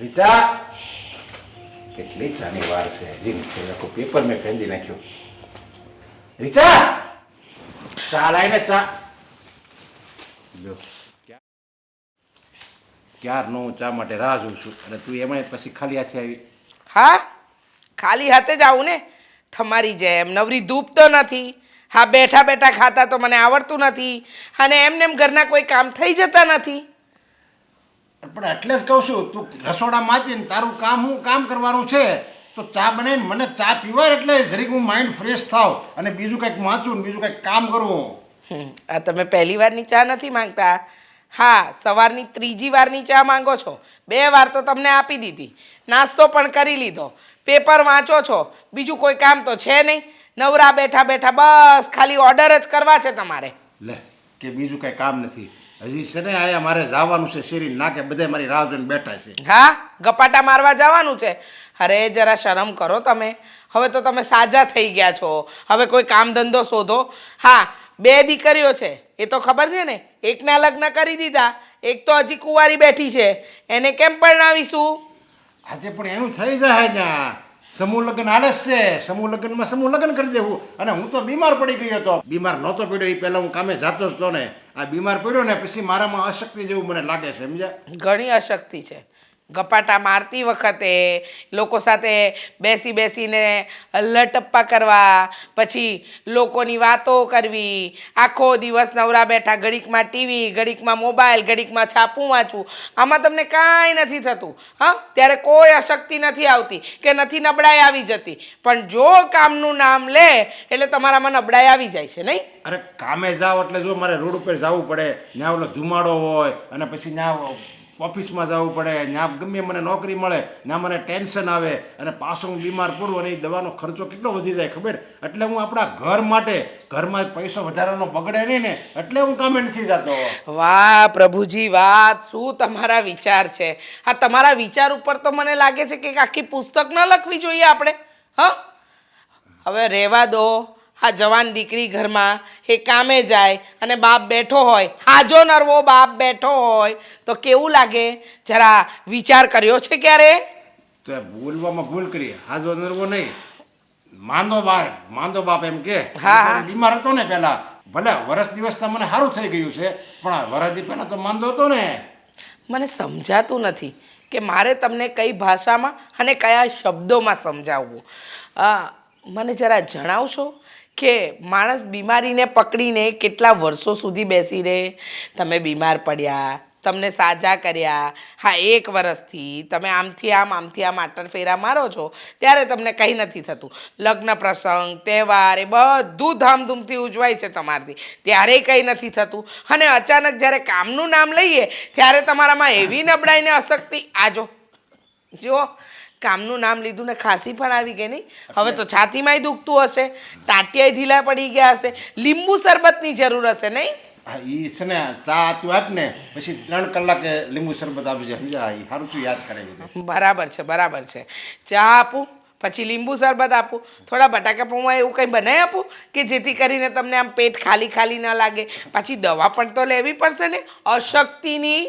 રીચા! કેટલી ચાની વાર છે. હજી નથી લખો પેપર મેં ફેંદી નાખ્યું. રીચા! ચા લાવીને ચા. જો ક્યાં- ક્યારનો ચા માટે રાહ જોઉં છું? અને તું એમાં પછી ખાલી હાથે આવી. હા? ખાલી હાથે જ આવું ને? તમારી જેમ નવરી ધૂપ નથી. હા, બેઠા બેઠા ખાતા તો મને આવડતું નથી. અને એમને એમ ઘરના કોઈ કામ થઈ જતા નથી. પણ એટલે જ કહું છું તું રસોડામાં જ તારું કામ હું કામ કરવાનું છે તો ચા બનાવીને મને ચા પીવાય એટલે જરીક હું માઇન્ડ ફ્રેશ થાવ અને બીજું કંઈક વાંચું ને બીજું કંઈક કામ કરવું આ તમે પહેલી વારની ચા નથી માંગતા? હા સવારની ત્રીજી વારની ચા માંગો છો. બે વાર તો તમને આપી દીધી. નાસ્તો પણ કરી લીધો. પેપર વાંચો છો. બીજું કોઈ કામ તો છે નહીં. નવરા બેઠા બેઠા બસ ખાલી ઓર્ડર જ કરવા છે તમારે. લે કે બીજું કંઈ કામ નથી. હજી છે ને આયા મારે જવાનું છે શેરી નાકે બધે મારી રાહ જોઈને બેઠા છે. હા ગપાટા મારવા જવાનું છે. અરે જરા શરમ કરો તમે. હવે તો તમે સાજા થઈ ગયા છો. હવે કોઈ કામ ધંધો શોધો. હા બે દીકરીઓ છે. એ તો ખબર છે ને? એકના લગ્ન કરી દીધા. એક તો હજી કુંવારી બેઠી છે. એને કેમ પરણાવીશું? આજે પણ એનું થઈ જાય ત્યાં સમૂહ લગ્ન હાલે છે. સમૂહ લગ્નમાં સમૂહ લગ્ન કરી દેવું. અને હું તો બીમાર પડી ગયો હતો. બીમાર નહોતો પડ્યો એ પહેલાં હું કામે જતો જ હતો ને. આ બીમાર પડ્યો ને, પછી મારામાં અશક્તિ જેવું મને લાગે છે, સમજ્યા? ઘણી અશક્તિ છે. ગપાટા મારતી વખતે લોકો સાથે બેસી બેસીને લટપ્પા કરવા, પછી લોકોની વાતો કરવી, આખો દિવસ નવરા બેઠા ઘડીકમાં ટીવી, ઘડીકમાં મોબાઈલ, ઘડીકમાં છાપું વાંચવું, આમાં તમને કાંઈ નથી થતું. હા, ત્યારે કોઈ અશક્તિ નથી આવતી કે નથી નબળાઈ આવી જતી. પણ જો કામનું નામ લે, એટલે તમારામાં નબળાઈ આવી જાય છે, નહીં? અરે કામે જાઓ એટલે જો મારે રોડ ઉપર જવું પડે ત્યાં ઓલો ધુમાડો હોય, અને પછી ત્યાં ઓફિસમાં જવું પડે ત્યાં ગમે મને નોકરી મળે ત્યાં મને ટેન્શન આવે અને પાછો હું બીમાર પડું અને એ દવાનો ખર્ચો કેટલો વધી જાય ખબર? એટલે હું આપણા ઘર માટે, ઘરમાં પૈસો વધારાનો બગડે નહીં ને, એટલે હું કામે નથી જતો વાહ, પ્રભુજી, વાત શું તમારા વિચાર છે? હા, તમારા વિચાર ઉપર તો મને લાગે છે કે આખી પુસ્તક ન લખવી જોઈએ આપણે, હા? હવે રહેવા દો. હા જવાન દીકરી ઘરમાં એ કામે જાય અને બાપ બેઠો હોય હાજો નરવો બાપ બેઠો હોય તો કેવું લાગે? જરા વિચાર કર્યો છે ક્યારે? તો બોલવામાં ભૂલ કરી. હાજો નરવો નહીં. માંદો બાર. માંદો બાપ એમ કે. હા. બીમાર હતો ને પેલા ભલે વરસ દિવસતા મને સારું થઈ ગયું છે પણ આ વરસથી પહેલા તો માંદો હતો ને. મને સમજાતું નથી કે મારે તમને કઈ ભાષામાં અને કયા શબ્દોમાં સમજાવવું. મને જરા જણાવશો? કે માણસ બીમારીને પકડીને કેટલા વર્ષો સુધી બેસી રહે? તમે બીમાર પડ્યા, તમને સાજા કર્યા, હા, એક વર્ષથી તમે આમથી આમ આમથી આમ આટર ફેરા મારો છો, ત્યારે તમને કંઈ નથી થતું. લગ્ન પ્રસંગ, તહેવાર, એ બધું ધામધૂમથી ઉજવાય છે તમારથી. ત્યારે કંઈ નથી થતું. અને અચાનક જ્યારે કામનું નામ લઈએ, ત્યારે તમારામાં એવી નબળાઈને અશક્તિ. આજો જો કામનું નામ લીધું ને ખાંસી પણ આવી ગઈ નહીં. હવે તો છાતીમાંય દુખતું હશે ટાટિયાય ઢીલા પડી ગયા હશે લીંબુ શરબતની જરૂર હશે નહીં? હા છે ને ચા તું આપ ને પછી ત્રણ કલાકે લીંબુ શરબત આપી સમજા ઈ સારું તું યાદ કરે બરાબર છે બરાબર છે. ચા આપું પછી લીંબુ શરબત આપું. થોડા બટાકા પૌવા એવું કંઈ બનાવી આપું? કે જેથી કરીને તમને આમ પેટ ખાલી ખાલી ન લાગે? પછી દવા પણ તો લેવી પડશે ને? અશક્તિની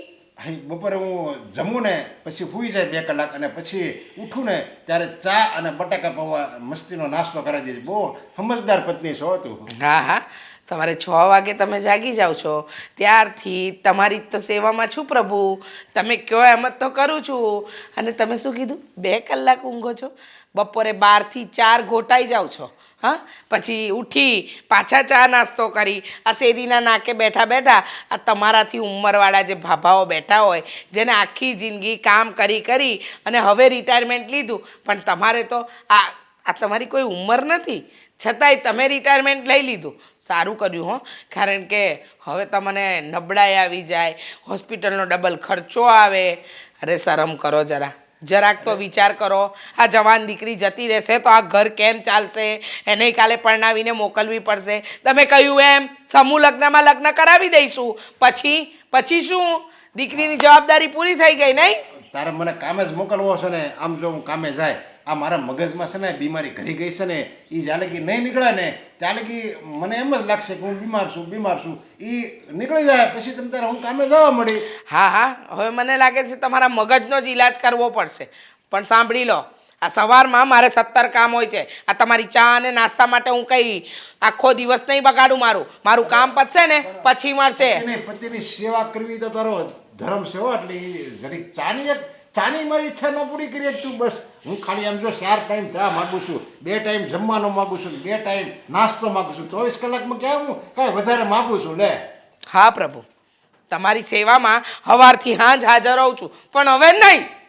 બપોરે હું જમું ને પછી સૂઈ જાય બે કલાક અને પછી ઉઠું ને ત્યારે ચા અને બટાકા પૌવા મસ્તીનો નાસ્તો કરાવી દઈશ. બહુ સમજદાર પત્ની છો તું. હા હા. સવારે છ વાગે તમે જાગી જાઓ છો. ત્યારથી તમારી જ તો સેવામાં છું પ્રભુ. તમે કયો એમ જ તો કરું છું. અને તમે શું કીધું? બે કલાક ઊંઘો છો? બપોરે બારથી ચાર ઘોટાઈ જાઓ છો. હા? પછી ઉઠી પાછા ચા નાસ્તો કરી. આ શેરીના નાકે બેઠા બેઠા આ તમારાથી ઉંમરવાળા જે ભાભાઓ બેઠા હોય, જેને આખી જિંદગી કામ કરી કરી અને હવે રિટાયરમેન્ટ લીધું, પણ તમારે તો આ આ તમારી કોઈ ઉંમર નથી. છતાંય તમે રિટાયરમેન્ટ લઈ લીધું. સારું કર્યું હો. કારણ કે હવે તમને નબળાઈ આવી જાય હોસ્પિટલનો ડબલ ખર્ચો આવે. અરે શરમ કરો જરા. જરાક તો વિચાર કરો, આ જવાન દીકરી જતી રહેશે તો આ ઘર કેમ ચાલશે? એને કાલે પરણાવીને મોકલવી પડશે. તમે કહ્યું એમ, સમૂહ લગ્નમાં લગ્ન કરાવી દઈશું. પછી પછી શું? દીકરીની જવાબદારી પૂરી થઈ ગઈ નહીં? તારે મને કામે જ મોકલવો છે ને, આમ જો હું કામે જાય. આ મારા મગજમાં છે ને બીમારી ઘરી ગઈ છે ને એ જ્યાં કે નહીં નીકળે ને ત્યારે કે મને એમ જ લાગશે કે હું બીમાર છું બીમાર છું. એ નીકળી જાય પછી તમે તારે હું કામે જવા મળી? હા હા. હવે મને લાગે છે તમારા મગજનો જ ઈલાજ કરવો પડશે. પણ સાંભળી લો આ સવારમાં મારે સત્તર કામ હોય છે. આ તમારી ચા અને નાસ્તા માટે હું કઈ આખો દિવસ નહીં બગાડું મારું. મારું કામ પતશે ને પછી મળશે. પતિની સેવા કરવી તો તારો ધર્મ સેવા એટલે જરીક ચાની એક ચાની મારી ઈચ્છા ન પૂરી કરી તું બસ. હું ખાલી આમ જો ચાર ટાઈમ ચા માગું છું, બે ટાઈમ જમવાનો માગું છું, બે ટાઈમ નાસ્તો માગું છું. ચોવીસ કલાકમાં ક્યાં હું? કાંઈ વધારે માગું છું, લે. હા પ્રભુ. તમારી સેવામાં હવારથી હાંજ હાજર આવું છું. પણ હવે નહીં.